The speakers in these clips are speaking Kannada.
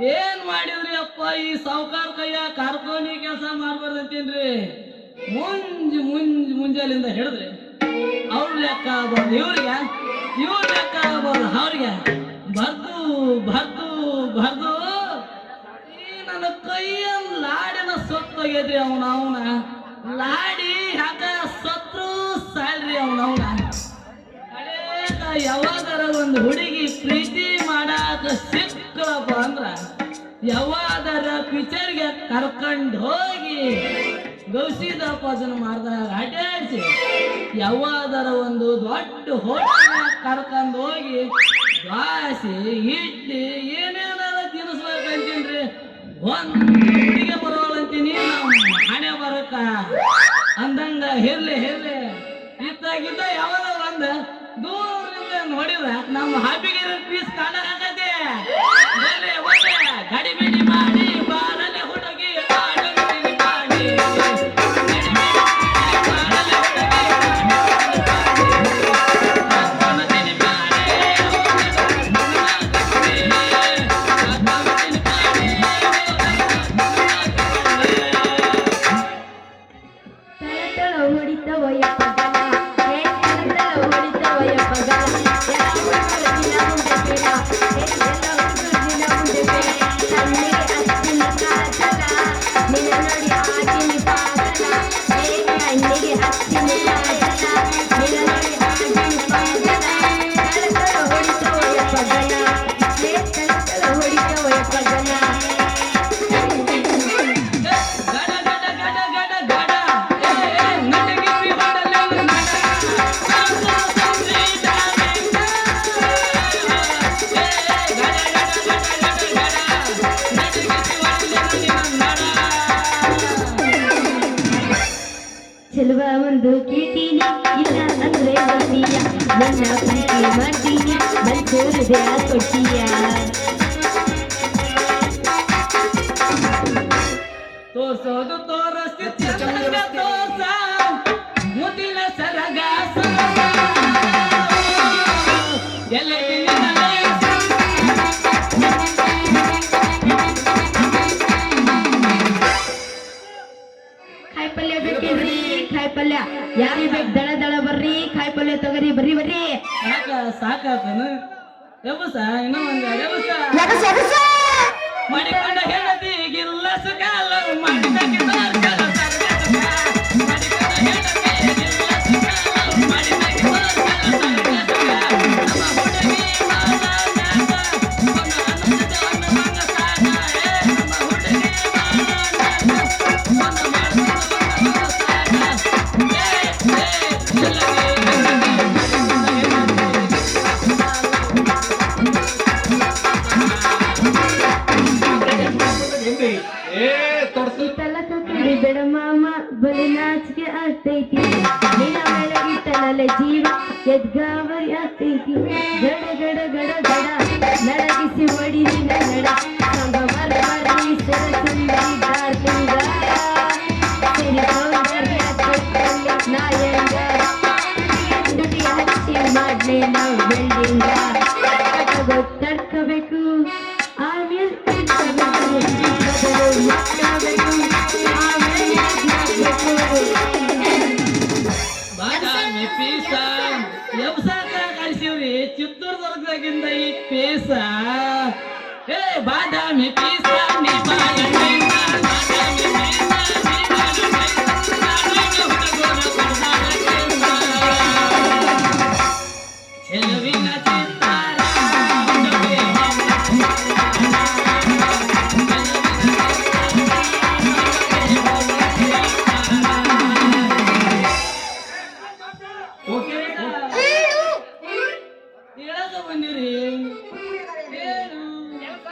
ಏನ್ ಮಾಡಿದ್ರಿ ಅಪ್ಪ ಈ ಸಾವುಕಾರ ಕೈಯ ಕಾರ್ಖಾನೆ ಕೆಲಸ ಮಾಡ್ಬಾರ್ದಂತೀನ್ರಿ? ಮುಂಜ್ ಮುಂಜ್ ಮುಂಜಾಲಿಂದ ಹಿಡಿದ್ರಿ ಅವ್ರ ಲೆಕ್ಕ ಆಗ್ಬಾರ್ದು. ಇವ್ರಿಗೆ, ಇವ್ರ ಲೆಕ್ಕ ಆಗ್ಬಾರ್ದು. ಅವ್ರಿಗೆ, ಬರ್ದು ಬರ್ದು ಬರ್ದು, ಈ ನನ್ನ ಕೈಯನ್ ಲಾಡಿನ ಸೊತ್ತೋಗ್ಯದ್ರಿ ಅವನ ಅವನ. ಲಾಡಿ ಯಾಕ ಸತ್ರು ಸಾಲ್ರಿ ಅವನ ಅವನ. ಯಾವಾಗಾರ ಒಂದು ಹುಡುಗಿ ಪ್ರೀತಿ ಯಾವಾಗಾರ ಪಿಕ್ಚರ್ಗೆ ಕರ್ಕೊಂಡು ಹೋಗಿ ಗೌಸಿದ ಪಜನ ಮಾಡ್ದಾಗ ಅಡ್ಡಾಡ್ಸಿ, ಯಾವಾದಾರ ಒಂದು ದೊಡ್ಡ ಹೋಟೆಲ್ ಕರ್ಕೊಂಡು ಹೋಗಿ ದ್ವಾಸಿ, ಇಡ್ಲಿ ಏನೇನಾರ ತಿನ್ನಿಸ್ಬೇಕಂತೀನ್ರಿ? ಒಂದಿಗೆ ಬರೋಲ್ಲಂತೀನಿ ನಾವು ಹಣೆ ಬರಕ. ಅಂದಂಗ ಹಿರ್ಲಿ ಹಿರ್ಲಿ ಇತ್ತಾಗಿದ್ದ ಯಾವಾಗ ಒಂದ ದೂರದಿಂದ ನೋಡಿದ್ರ ನಮ್ಮ ಹಾಪಿಗಿರೋ ಪೀಸ್ ಕಾಣ ಒಳ್ಳೆ ಚೆಲುವ ಒಂದು ಕೇಟೀನಿ ಇಲ್ಲ ಅಂದ್ರೆ ಬರ್ತೀಯ ನನ್ನ ಪ್ರೀತಿ ಮಾಡ್ತೀನಿ ಮನ್ಸೂರದೆ ಕೊಡ್ತೀಯ ಬರ್ರಿ ಬರ್ರಿ. ಸಾಕ ಸಾಕಾತನು? ಎಬಸ ಇನ್ನೂ ಒಂದು ಎಬಸ. ಮಾಡಿಕೊಂಡ ಹೆಂಡತಿ ಗಿಲ್ಲ ಸುಗಾಲ ಮಾಡಿದ good girl.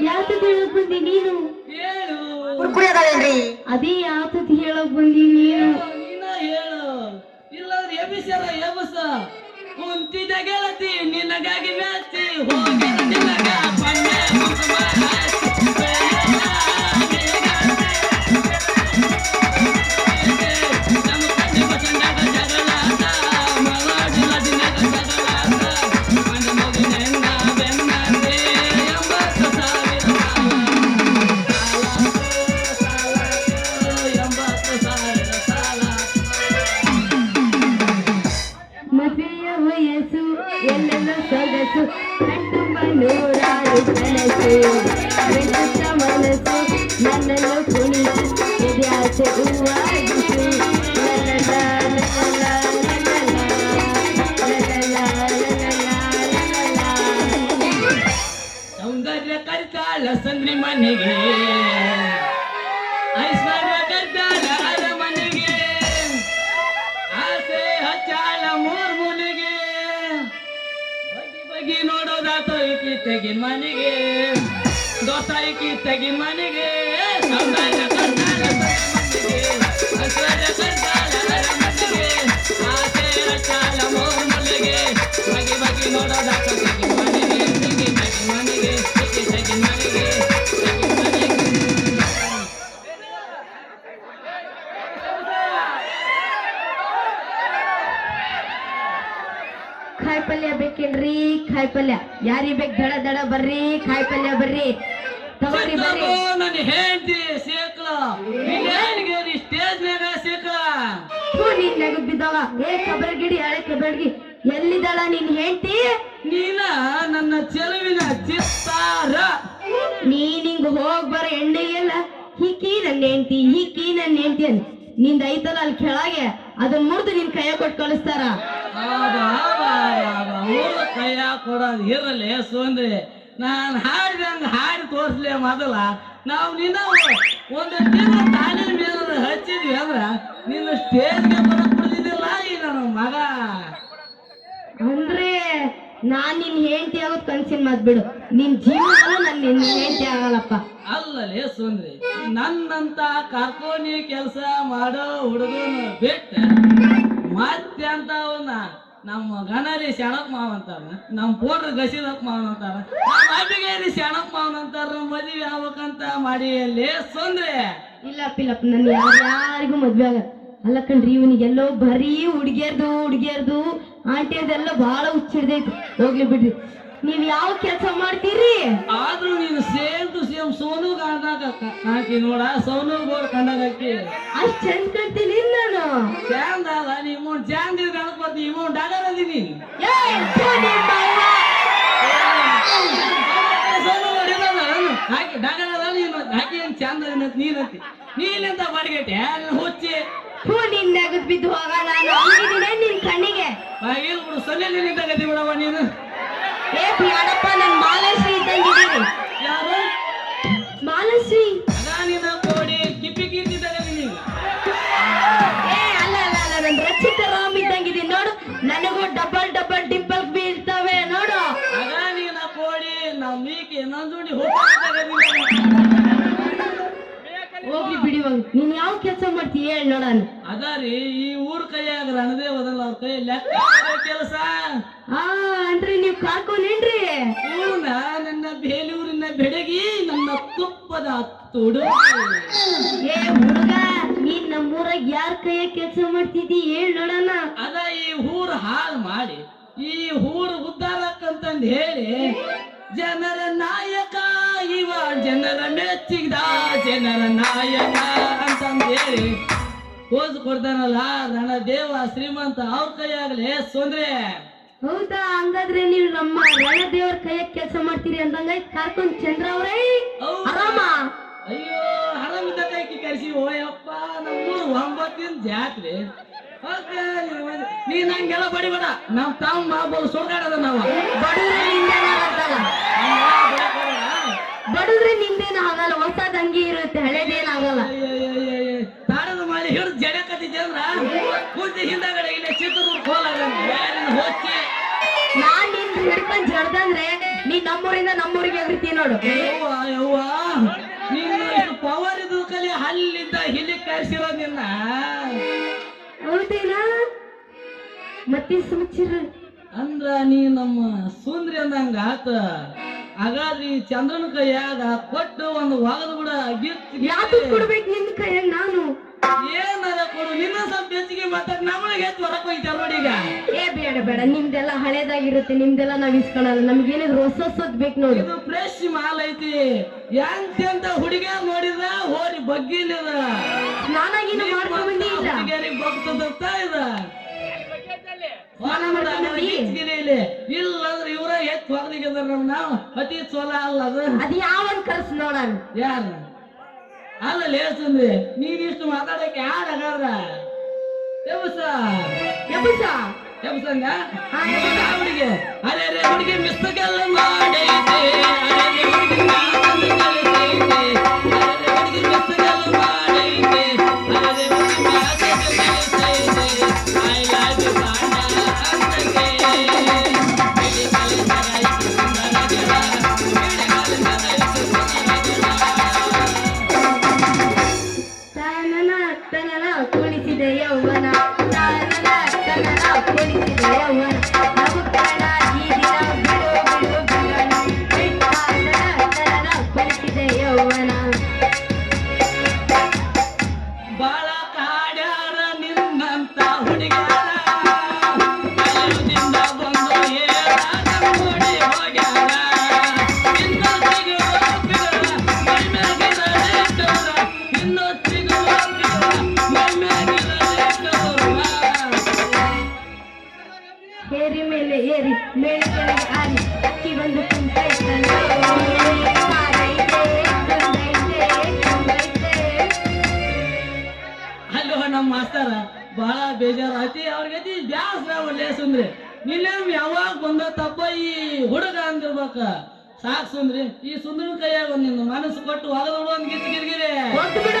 ಯಾತಕ್ ಹೇಳಕ್ ಬಂದಿ ನೀನು? ಹೇಳು. ಅದೇ ಯಾತಕ್ ಹೇಳಕ್ ಬಂದಿ ನೀನು ನೀನ ಹೇಳು. ಇಲ್ಲಾಂದ್ರೆ ಎಬಿಸರ ಎಬಸ ಕುಂತಿದ ಗೆಳತಿ ನಿನಗಾಗಿ ಮ್ಯಾಚಿ. ಹೋಗಿ ನಿನಗ ಪನ್ನೆ ಕುಂಕುಮ ಸಂದ್ರಿ ಮನೆಗೆ. ಐಶ್ವರ್ಯ ಕರಿತಾಳ ಅರಮನೆಗೆ. ಆಸೆ ಹಚ್ಚಾಳ ಮೂರ್ ಮೂಲಿಗೆ ಬಗಿ ಬಗಿ ನೋಡೋದಾತ ಈಕಿ ತೆಗಿನ್ ಮನೆಗೆ. ದೋಸ್ತ ಈಕಿ ತೆಗಿನ ಮನೆಗೆ. ಯಾರಿಗ್ ಬೇಕು ದಡ ದಡ ಬರ್ರಿ ಕಾಯಿ ಪಲ್ಯ ಬರ್ರಿ. ತಗೋರಿ ಬರ್ರಿ. ನನ್ನ ಹೆಂಡತಿ ಸೇಕ್ಲ ಬಿರಿಯಾನಿಗೆ ಸ್ಟೇಜ್ ಮೇಲೆ ಸೇಕ ತೂ ನೀನ್ ನೆಗ ಬಿದ್ದವ. ಏ ಕಬರಗಿಡಿ ಹಳೆ ಕಬರಗಿ ಎಲ್ಲಿದ್ದಾಳ ನಿನ್ ಹೆಂಡತಿ? ನೀನ ನನ್ನ ಚೆಲುವಿನ ಚಿತ್ತಾರ. ನೀನ್ ಹಿಂಗ್ ಹೋಗ್ ಬರ ಎಣ್ಣೆಗೆಲ್ಲ ಹಿಕ್ಕಿ ನನ್ನ ಹೆಂಡತಿ ಹಿಕಿ ನನ್ನ ಹೆಂಡತಿ ಅಂತ ನಿಂದ ಐತಲ್ಲ ಅಲ್ಲಿ ಕೆಳಗೆ? ಅದನ್ನ ಮುರಿದು ನಿನ್ ಕೈಯ ಕೊಟ್ಟು ಕಳಿಸ್ತಾರ. ಕೈಯ ಕೊಡೋದು ಇರಲಿ ಸುಂದ್ರಿ. ನಾನು ಹಾಡಿದಂಗೆ ಹಾಡಿ ತೋರಿಸ್ಲಿ ಮೊದಲ. ನಾವು ನಿನ್ನ ಒಂದು ತಿಂಗಳ ತಾಲಿನ ಮೇಲೆ ಹಚ್ಚಿದ್ವಿ ಅಂದ್ರೆ ನಿನ್ನ ಸ್ಟೇಜ್ಗೆ ಬರಕ್ ಬಿಡ್ತಿದ್ದಿಲ್ಲ ಈ ನನ್ನ ಮಗ. ಅಂದ್ರೆ ನಾನು ನಿನ್ನ ಹೆಂಡತಿ ಆಗೋದ್ ಕನ್ಸಿನ ಮಾತ್ ಬಿಡು. ನಿನ್ ಜೀವನ ನನ್ ನಿನ್ ಹೆಂಡತಿ ಆಗಲ್ಲಪ್ಪ. ಅಲ್ಲಲೇ ಸುಂದ್ರಿ. ನನ್ನಂತ ಕಾರ್ಕೋನಿ ಕೆಲಸ ಮಾಡೋ ಹುಡುಗನ ಬಿಟ್ಟು ಮತ್ತೆ ಅಂತವನ್ನ ನಮ್ಮ ಗಣರಿ ಶಾಣಕ್ ಮಾವ ಅಂತಾರ, ನಮ್ಮ ಪೋಟ್ರ ಗಸಿದಕ್ ಮಾವನ್ ಅಂತಾರ, ನಮ್ಮ ಅಡ್ಡಿಗೇರಿ ಶಾಣಕ್ ಮಾವನ್ ಅಂತಾರ ಮದ್ವೆ ಆಗ್ಬೇಕಂತ ಮಾಡಿ ಅಲ್ಲಿ ಸೊಂದ್ರೆ ಇಲ್ಲಪ್ಪ ಇಲ್ಲಪ್ಪ ನನ್ ಯಾರ್ ಯಾರಿಗೂ ಮದ್ವೆ ಆಗ ಅಲ್ಲ ಕಣ್ರಿ, ಇವನಿಗೆಲ್ಲೋ ಬರೀ ಹುಡ್ಗಿಯರ್ದು ಹುಡ್ಗಿಯರ್ದು, ಆಂಟಿಯರ್ದೆಲ್ಲ ಬಹಳ ಹುಚ್ಚಿಡ್ದೈತಿ ಹೋಗ್ಲಿ ಬಿಡ್ರಿ. ನೀವ್ ಯಾವ ಕೆಲಸ ಮಾಡ್ತೀರಿ? ಆದ್ರೂ ನೀನು ಸೇರ್ದು ಟು ಸೇಮ್ ಸೋನು ಕಾಣ್ದಾಗ ಹಾಕಿ ನೋಡ ಸೋನು ಬೋರ್ ಕಂಡಾಗಿ ಅಷ್ಟ್ ಚಂದ ಕಂತೀನಿ ನಾನು. ಚಂದ ಅಲ್ಲ ನೀ ಇಮೌಂಟ್ ಅದೀನಿ ಏಯ್, ಥು, ನಿನ್ನ ಸೋನು ಹೊಡಿದಲ್ಲ ನಾನು. ಹಾಕಿ ಡಾಲರ್ ಅದ ನೀನು ಹಾಕಿ ಏನ್ ಚಂದ ನೀನಂತಿ ನೀನೆಂತ ಬಾಡಿಗೆಟ್ಟೆ ಹುಚ್ಚಿ. ಹೂ ನಿನ್ ನೆಗದ್ ಬಿದ್ದು ಹೋಗ ನಾನು. ನಿನ್ ಕಣ್ಣಿಗೆ. ಇಲ್ಲ ಬಿಡು ಸೊನ್ನೆ ನಿನ್ನಿಂದ ಗತಿ ಬಿಡವ ನೀನು. ಏ ಬ್ಯಾಡಪ್ಪ ನನ್ ಮಾಲಶ್ರೀ ಇದ್ದಂಗಿದ್ದೀನಿ ಯಾರು? ಮಾಲಶ್ರೀ. ನಿನ್ನ ಕೋಡಿ ನೀನು ಏ ಅಲ್ಲ ಅಲ್ಲ ಅಲ್ಲ ನನ್ ರಚಿತ ರಾಮ್ ಇದ್ದಂಗಿದ್ದೀನಿ ನೋಡು. ನನಗೂ ಡಬಲ್ ಹೋಗಿ ನೀನ್ ಯಾವ ಕೆಲಸ ಮಾಡ್ತೀಯ ಹೇಳಿ ನೋಡಣ ಅದಾರಿ ಈ ಊರ್ ಕೈಯಾಗ ರಣದೇ ಹೋದಲ್ಲ ಅವ್ರ ಕೈ. ಲೆಕ್ಕ ಕೆಲಸ. ಆ ಅಂದ್ರೆ ನೀವ್ ಕಾರ್ಕೊಂಡ್ರಿ ಊರ್ನ ನನ್ನ ಬೇಲೂರಿನ ಬೆಡಗಿ ನನ್ನ ತುಪ್ಪದ ತುಡು ಏ ಹುಡುಗ ನೀನ್ ನಮ್ಮೂರಾಗ ಯಾರ ಕೈಯ ಕೆಲಸ ಮಾಡ್ತಿದ್ದಿ ಹೇಳ್ ನೋಡಣ ಅದ ಈ ಊರ್ ಹಾಳು ಮಾಡಿ ಈ ಊರ್ ಉದ್ದಾರಕ್ಕಂತಂದ್ ಹೇಳಿ ಜನರ ನಾಯಕ ಇವ ಜನರ ಮೆಚ್ಚಿದ ಜನರ ನಾಯಕ ಅಂತಂದೇಳಿ ಕೋಸ್ ಕೊಡ್ತಾನಲ್ಲ ನನ್ನ ದೇವ ಶ್ರೀಮಂತ ಅವ್ರ ಕೈ ಆಗ್ಲಿ ಸೋಂದ್ರೆ. ಹೌದಾ? ಹಂಗಾದ್ರೆ ನೀವು ನಮ್ಮ ರಣದೇವ್ರ ಕೈಯ ಕೆಲಸ ಮಾಡ್ತೀರಿ ಅಂದಂಗ ಕರ್ಕೊಂಡ್ ಚಂದ್ರ ಅವ್ರೇ? ಆರಾಮ? ಅಯ್ಯೋ ಹಣಮಿದ್ದ ಕೈಕಿ ಕರ್ಸಿ. ಓಯಪ್ಪ ನಮ್ಮೂರು ಒಂಬತ್ತಿನ ಜಾತ್ರೆ. ನೀನು- ನೀನ್ ಹಂಗೆಲ್ಲ ಬಡಿಬೇಡ ನಮ್ ತಾವ್ ಮಾಡ್ಬೋದು ಸೋಗಾಡದ ನಾವ. ಬಡ ಬಡುದ್ರೆ ನಿಂದೇನು ಆಗಲ್ಲ ಹೊಸದಂಗಿ ಇರುತ್ತೆ ಹಳೇದೇನಾಗಲ್ಲ ತಾಡದ ಮಾಡಿ ಹಿಡಿದು ಜಡ ಕತ್ತಿದ್ದೇವ್ರ ಕೂತಿ ಹಿಂದಗಡೆ ಇಲ್ಲ ಕೋಲಾಗ ಹೋಗಿ ನಾನ್ ನಿನ್ ಹಿಡ್ಕೊಂಡ್ ಜಡ್ದಂದ್ರೆ ನೀ ನಮ್ಮೂರಿಂದ ನಮ್ಮೂರಿಗೆ ಎಗ್ರಿತಿ ನೋಡು ನೀನು ಪವರ್ ಇದು ಕಲಿ ಅಲ್ಲಿಂದ ಇಲ್ಲಿ ಕರೆಸಿರೋ ನಿನ್ನ ಹೌದೇನಾ ಮತ್ತೆ ಸುಮಚಿರ ಅಂದ್ರ ನೀ ನಮ್ಮ ಸುಂದ್ರಿ ಅಂದಂಗ ಆತ ಹಾಗಾದ್ರೆ ಈ ಚಂದ್ರನ ಕೈಯಾಗ ಕೊಟ್ಟು ಒಂದು ವಾಗದ ಬಿಡ ಯಾಕೆ ಕೊಡ್ಬೇಕು ನಿನ್ ಕೈಯಾಗ ನಾನು? ಏನಾರ ಕೊಡು ನಿನ್ನ ಸ್ವಲ್ಪ ಹೆಚ್ಚಿಗೆ ಮಾತಾಡ್ ನಮಗೆ ಹೆಚ್ಚು ಹೊರಕ್ ಹೋಯ್ತಾರ ನೋಡಿ ಈಗ. ಏ ಬೇಡ ಬೇಡ. ನಿಮ್ದೆಲ್ಲ ಹಳೇದಾಗಿರುತ್ತೆ ನಿಮ್ದೆಲ್ಲ ನಾವ್ ಇಸ್ಕೊಳಲ್ಲ. ನಮ್ಗೆ ಏನಿದ್ರು ಹೊಸ ಹೊಸದ್ ಬೇಕು ನೋಡಿ. ಇದು ಫ್ರೆಶ್ ಮಾಲ್ ಐತಿ. ಎಂತೆಂತ ಹುಡುಗ ನೋಡಿದ್ರ ಹೋರಿ ಬಗ್ಗಿಲಿದ. ಸ್ನಾನ ಗೀನ ಮಾಡ್ಕೊಂಡ್ ಬಂದಿ ಇಲ್ಲ ಬಗ್ತದ ಇದ? ಇಲ್ಲಿ. ಅಂದ್ರೆ ಇವ್ರ ಎತ್ ಹೋಗ್ಲಿಕ್ಕೆ ನಮ್ ನಾವು ಅತಿ ಸೋಲ ಅಲ್ಲ ಅದು. ಅದು ಯಾವನ್ ಕರ್ಸ್ ನೋಡಣ ಯಾರ ಅಲ್ಲ ಲೇಸಂದ್ರೆ ನೀನ್ ಇಷ್ಟು ಮಾತಾಡಕ್ಕೆ ಯಾರ ಹಾಗಾದ್ರ? ಎಬ್ಸ. ಎಬ್ಬಸ ಎಬ್ಸಂಗ. ಹುಡುಗಿ. ಅರೆ ರೇ ಹುಡುಗಿ ಮಿಸ್ಟಕಲ್ 来呀我们 ಅಲ್ಲೋ ನಮ್ಮ ಮಾಸ್ತರ ಬಹಳ ಬೇಜಾರು ಆಯ್ತಿ. ಅವ್ರಿಗೆ ಐತಿ ನಾವು ಲೇಸಂದ್ರೆ ನಿನ್ನೇಮ್ ಯಾವಾಗ ಬಂದ ತಪ್ಪ ಈ ಹುಡುಗ ಅಂದಿರ್ಬೇಕ. ಸಾಕ್ ಸುಂದ್ರಿ. ಈ ಸುಂದ್ರ ಕೈಯಾಗ ಒಂದ್ ನಿನ್ನ ಮನಸ್ಸು ಕೊಟ್ಟು ಹೊಗದ ಒಂದ್ ಗಿತ್ ಗಿರ್ಗಿರಿ. ಕೊಟ್ಟು ಬಿಡ.